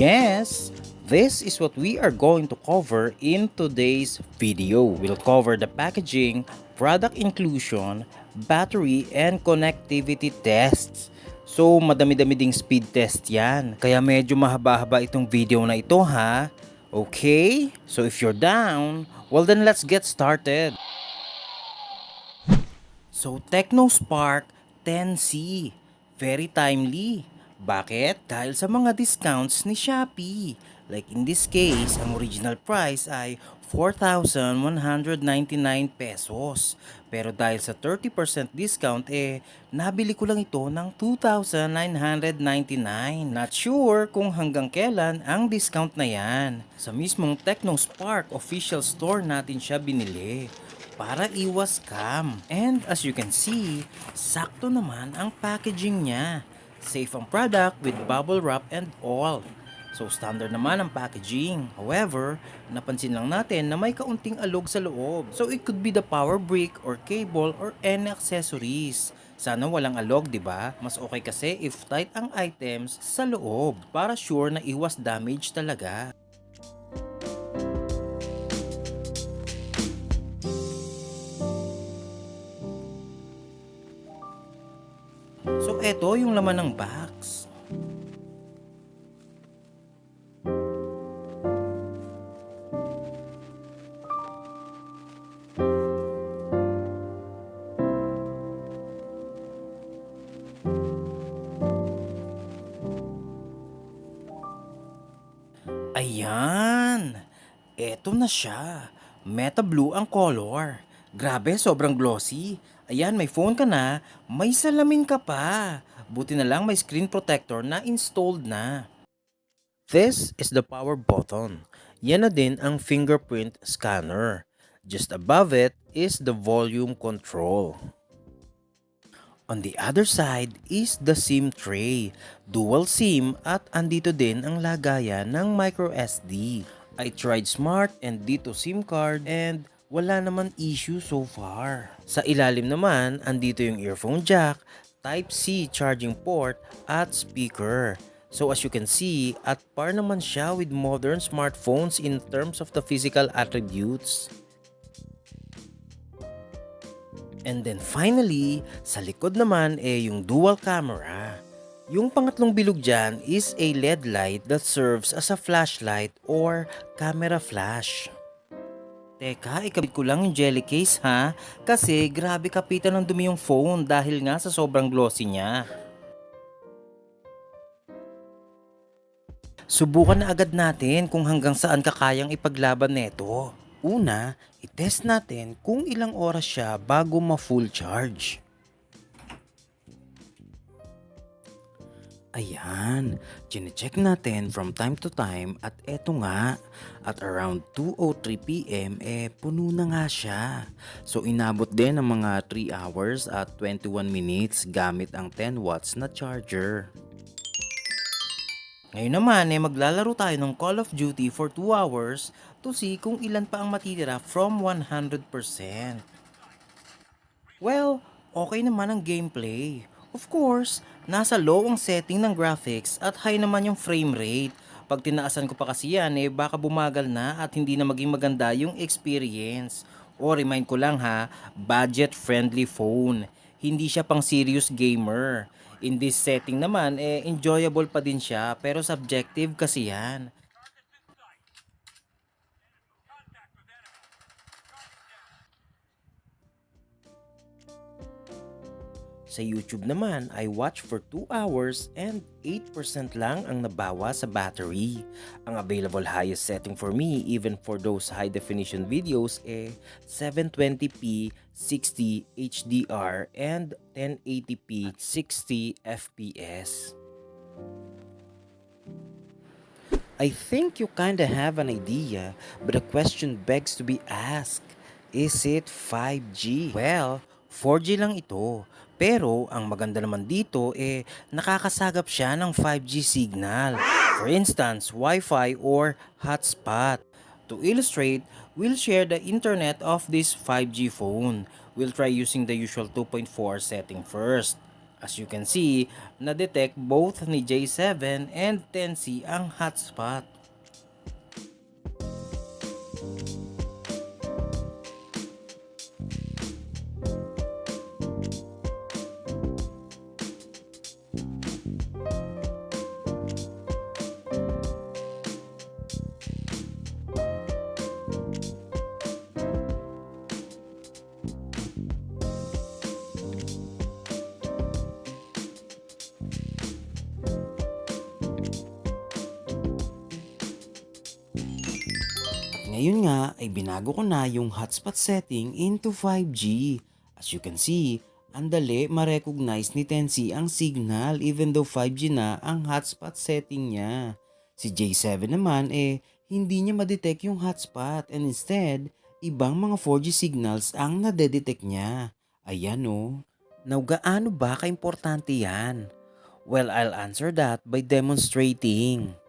Yes, this is what we are going to cover in today's video. We'll cover the packaging, product inclusion, battery, and connectivity tests. So, madami-dami ding speed test yan. Kaya medyo mahaba-haba itong video na ito ha. Okay? So, if you're down, well then let's get started. So, TechnoSpark 10C. Very timely. Bakit? Dahil sa mga discounts ni Shopee. Like in this case, ang original price ay 4,199 pesos. Pero dahil sa 30% discount, eh, nabili ko lang ito ng 2,999. Not sure kung hanggang kailan ang discount na yan. Sa mismong TechnoSpark official store natin siya binili para iwas scam. And as you can see, sakto naman ang packaging niya. Safe ang product with bubble wrap and all. So standard naman ang packaging. However, napansin lang natin na may kaunting alog sa loob. So it could be the power brick or cable or any accessories. Sana walang alog, 'di ba? Mas okay kasi if tight ang items sa loob para sure na iwas damage talaga. So eto yung laman ng box. Ayan! Eto na siya. Meta Blue ang color. Grabe, sobrang glossy. Ayan, may phone ka na, may salamin ka pa. Buti na lang may screen protector na installed na. This is the power button. Yan na din ang fingerprint scanner. Just above it is the volume control. On the other side is the SIM tray. Dual SIM at andito din ang lagayan ng micro SD. I tried Smart and dito SIM card and wala naman issue so far. Sa ilalim naman, andito yung earphone jack, Type-C charging port at speaker. So as you can see, at par naman siya with modern smartphones in terms of the physical attributes. And then finally, sa likod naman eh yung dual camera. Yung pangatlong bilog dyan is a LED light that serves as a flashlight or camera flash. Teka, ikabit ko lang yung jelly case ha. Kasi grabe kapitan ng dumi yung phone dahil nga sa sobrang glossy niya. Subukan na agad natin kung hanggang saan kakayang ipaglaban neto. Una, itest natin kung ilang oras siya bago ma-full charge. Ayan, chinecheck natin from time to time at eto nga, at around 2.03pm eh puno na nga siya. So inabot din ng mga 3 hours at 21 minutes gamit ang 10 watts na charger. Ngayon naman eh maglalaro tayo ng Call of Duty for 2 hours to see kung ilan pa ang matitira from 100%. Well, okay naman ang gameplay. Of course, nasa low ang setting ng graphics at high naman yung frame rate. Pag tinaasan ko pa kasi yan, eh baka bumagal na at hindi na maging maganda yung experience. O remind ko lang ha, budget-friendly phone. Hindi siya pang serious gamer. In this setting naman, eh enjoyable pa din siya pero subjective kasi yan. Sa YouTube naman, I watch for 2 hours and 8% lang ang nabawa sa battery. Ang available highest setting for me, even for those high definition videos, eh 720p 60 HDR and 1080p 60 FPS. I think you kinda have an idea, but the question begs to be asked. Is it 5G? Well, 4G lang ito. Pero ang maganda naman dito eh nakakasagap siya ng 5G signal. For instance, Wi-Fi or hotspot. To illustrate, will share the internet of this 5G phone. We'll try using the usual 2.4 setting first. As you can see, na-detect both ni J7 and 10C ang hotspot. Ngayon nga ay binago ko na yung hotspot setting into 5G. As you can see, ang dali ma-recognize ni Tensi ang signal even though 5G na ang hotspot setting niya. Si J7 naman eh hindi niya ma-detect yung hotspot and instead, ibang mga 4G signals ang nadedetect niya. Ayan oh. Now, gaano ba kaimportante yan? Well, I'll answer that by demonstrating.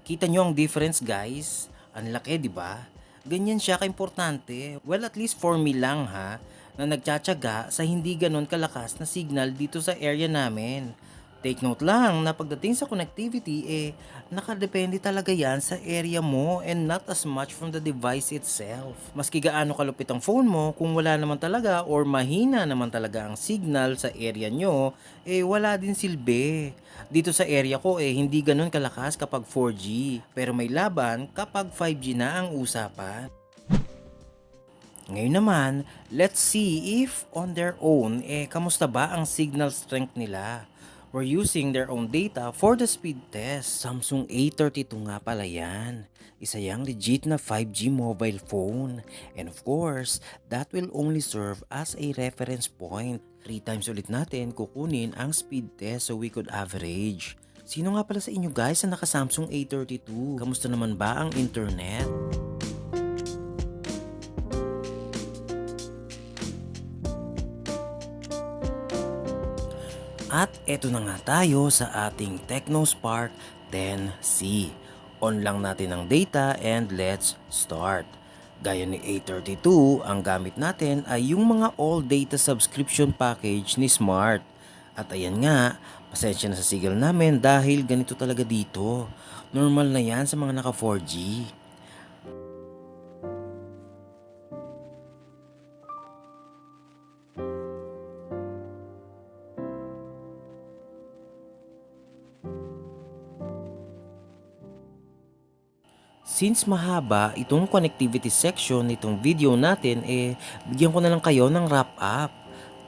Kita nyo ang difference guys? Ang laki, di ba? Ganyan siya kaimportante. Well, at least for me lang ha, na nagtsatsaga sa hindi ganon kalakas na signal dito sa area namin. Take note lang na pagdating sa connectivity, eh, nakadepende talaga yan sa area mo and not as much from the device itself. Maski gaano kalupit ang phone mo, kung wala naman talaga or mahina naman talaga ang signal sa area nyo, eh wala din silbi. Dito sa area ko eh hindi ganun kalakas kapag 4G, pero may laban kapag 5G na ang usapan. Ngayon naman, let's see if on their own, eh, kamusta ba ang signal strength nila? We're using their own data for the speed test. Samsung A32 nga pala yan. Isa yang legit na 5G mobile phone. And of course, that will only serve as a reference point. Three times ulit natin kukunin ang speed test so we could average. Sino nga pala sa inyo guys na naka Samsung A32? Kamusta naman ba ang internet? At eto na nga tayo sa ating TechnoSpark 10C. On lang natin ang data and let's start. Gaya ni A32, ang gamit natin ay yung mga all data subscription package ni Smart. At ayan nga, pasensya na sa signal namin dahil ganito talaga dito. Normal na yan sa mga naka 4G. Since mahaba itong connectivity section nitong video natin, eh, bigyan ko na lang kayo ng wrap up.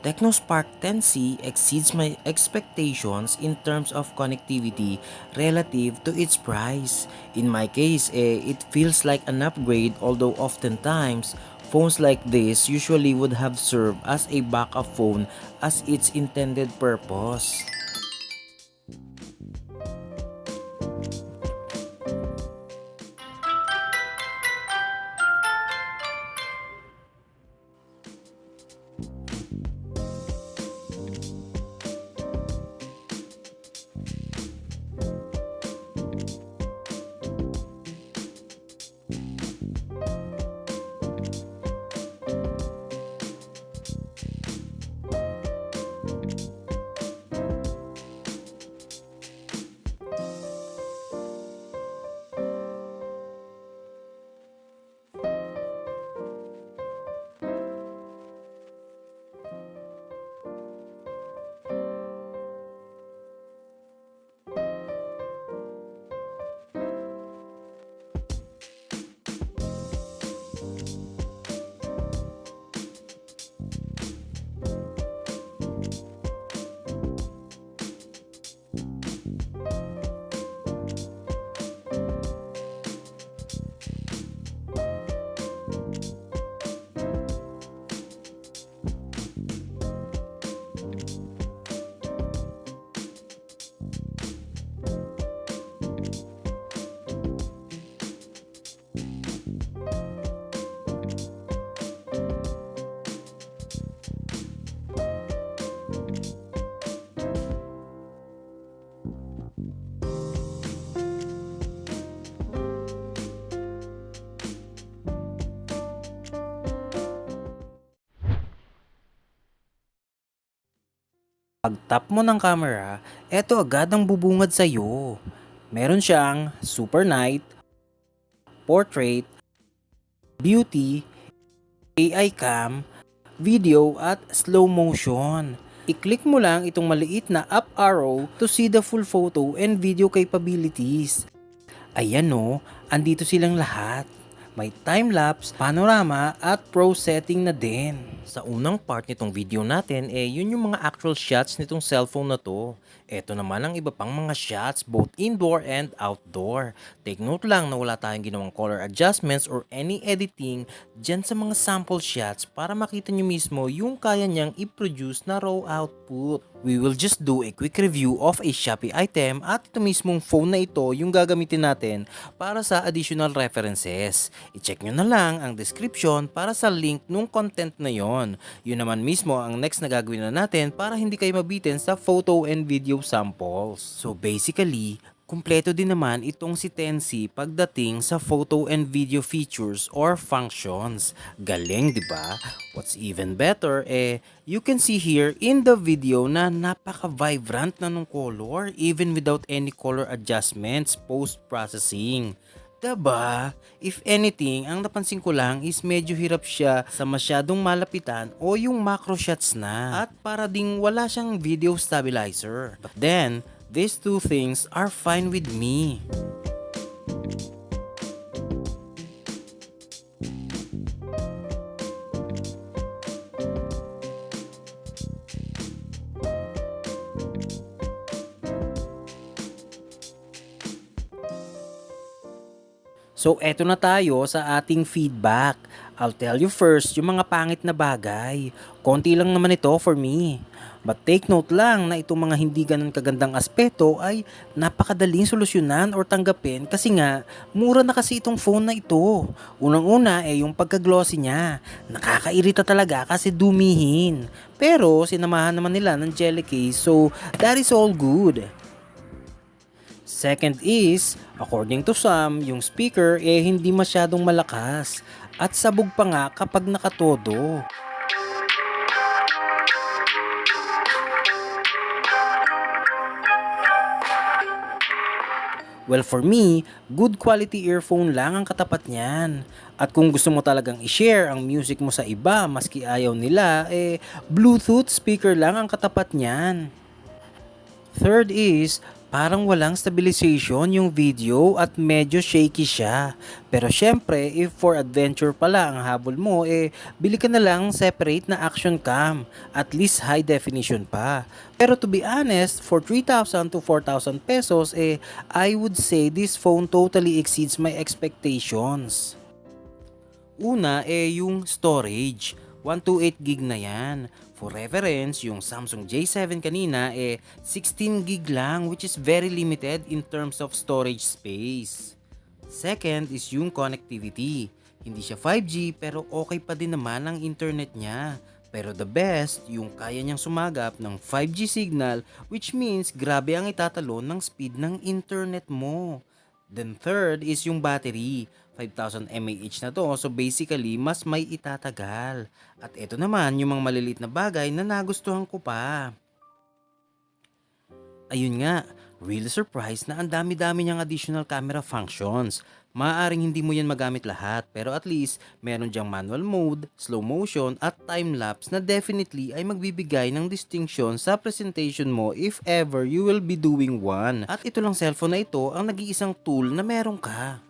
TechnoSpark 10C exceeds my expectations in terms of connectivity relative to its price. In my case, eh, it feels like an upgrade although oftentimes, phones like this usually would have served as a backup phone as its intended purpose. Pag tap mo ng camera, eto agad ang bubungad sa'yo. Meron siyang super night, portrait, beauty, AI cam, video at slow motion. I-click mo lang itong maliit na up arrow to see the full photo and video capabilities. Ayan o, andito silang lahat. May time-lapse, panorama at pro setting na din. Sa unang part nitong video natin, eh yun yung mga actual shots nitong cellphone na to. Ito naman ang iba pang mga shots both indoor and outdoor. Take note lang na wala tayong ginawang color adjustments or any editing dyan sa mga sample shots para makita nyo mismo yung kaya niyang i-produce na raw output. We will just do a quick review of a Shopee item at ito mismong phone na ito yung gagamitin natin para sa additional references. I-check nyo na lang ang description para sa link nung content na yon. Yun naman mismo ang next na gagawin na natin para hindi kayo mabitin sa photo and video samples. So basically, kumpleto din naman itong si Tensi pagdating sa photo and video features or functions. Galing, di ba? What's even better, eh, you can see here in the video na napaka-vibrant na nung color even without any color adjustments post-processing. Diba? If anything, ang napansin ko lang is medyo hirap siya sa masyadong malapitan o yung macro shots na. At para ding wala siyang video stabilizer. But then, these two things are fine with me. So eto na tayo sa ating feedback. I'll tell you first yung mga pangit na bagay. Konti lang naman ito for me. But take note lang na itong mga hindi ganun kagandang aspeto ay napakadaling solusyonan or tanggapin kasi nga mura na kasi itong phone na ito. Unang-una eh yung pagka-glossy niya. Nakakairita talaga kasi dumihin. Pero sinamahan naman nila ng jelly case so that is all good. Second is, according to some, yung speaker eh hindi masyadong malakas at sabog pa nga kapag nakatodo. Well for me, good quality earphone lang ang katapat niyan. At kung gusto mo talagang i-share ang music mo sa iba maski ayaw nila, eh Bluetooth speaker lang ang katapat niyan. Third is, parang walang stabilization yung video at medyo shaky siya. Pero syempre, if for adventure pala ang habol mo, eh, bili ka na lang separate na action cam. At least high definition pa. Pero to be honest, for 3,000 to 4,000 pesos, eh, I would say this phone totally exceeds my expectations. Una, eh, yung storage. 128 gig na yan. For reference, yung Samsung J7 kanina eh 16 gig lang which is very limited in terms of storage space. Second is yung connectivity. Hindi siya 5G pero okay pa din naman ang internet niya. Pero the best, yung kaya niyang sumagap ng 5G signal which means grabe ang itatalon ng speed ng internet mo. Then third is yung battery. 5,000 mAh na to so basically mas may itatagal. At ito naman yung mga maliliit na bagay na nagustuhan ko pa. Ayun nga, really surprised na ang dami-dami niyang additional camera functions. Maaaring hindi mo yan magamit lahat pero at least meron diyang manual mode, slow motion at time-lapse na definitely ay magbibigay ng distinction sa presentation mo if ever you will be doing one. At ito lang cellphone na ito ang nag-iisang tool na meron ka.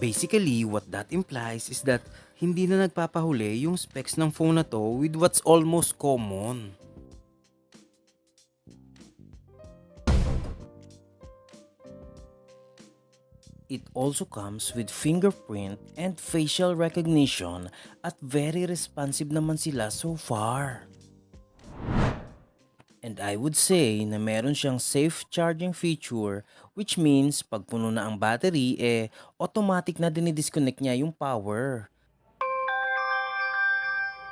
Basically, what that implies is that hindi na nagpapahuli yung specs ng phone na to with what's almost common. It also comes with fingerprint and facial recognition at very responsive naman sila so far. And I would say na meron siyang safe charging feature which means pag puno na ang battery eh automatic na dinidisconnect niya yung power.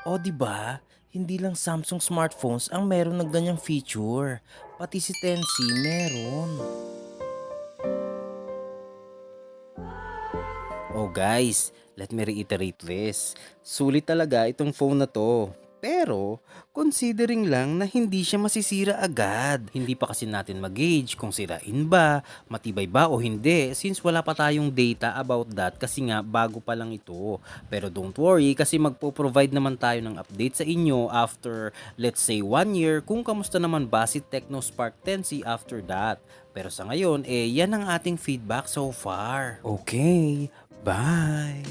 O di ba? Hindi lang Samsung smartphones ang meron ng ganyang feature. Pati si Tensi meron. Oh guys, let me reiterate this. Sulit talaga itong phone na to. Pero, considering lang na hindi siya masisira agad. Hindi pa kasi natin mag-gauge kung sirain ba, matibay ba o hindi since wala pa tayong data about that kasi nga bago pa lang ito. Pero don't worry kasi magpo-provide naman tayo ng update sa inyo after let's say 1 year kung kamusta naman ba si Technospark 10C after that. Pero sa ngayon, eh yan ang ating feedback so far. Okay, bye!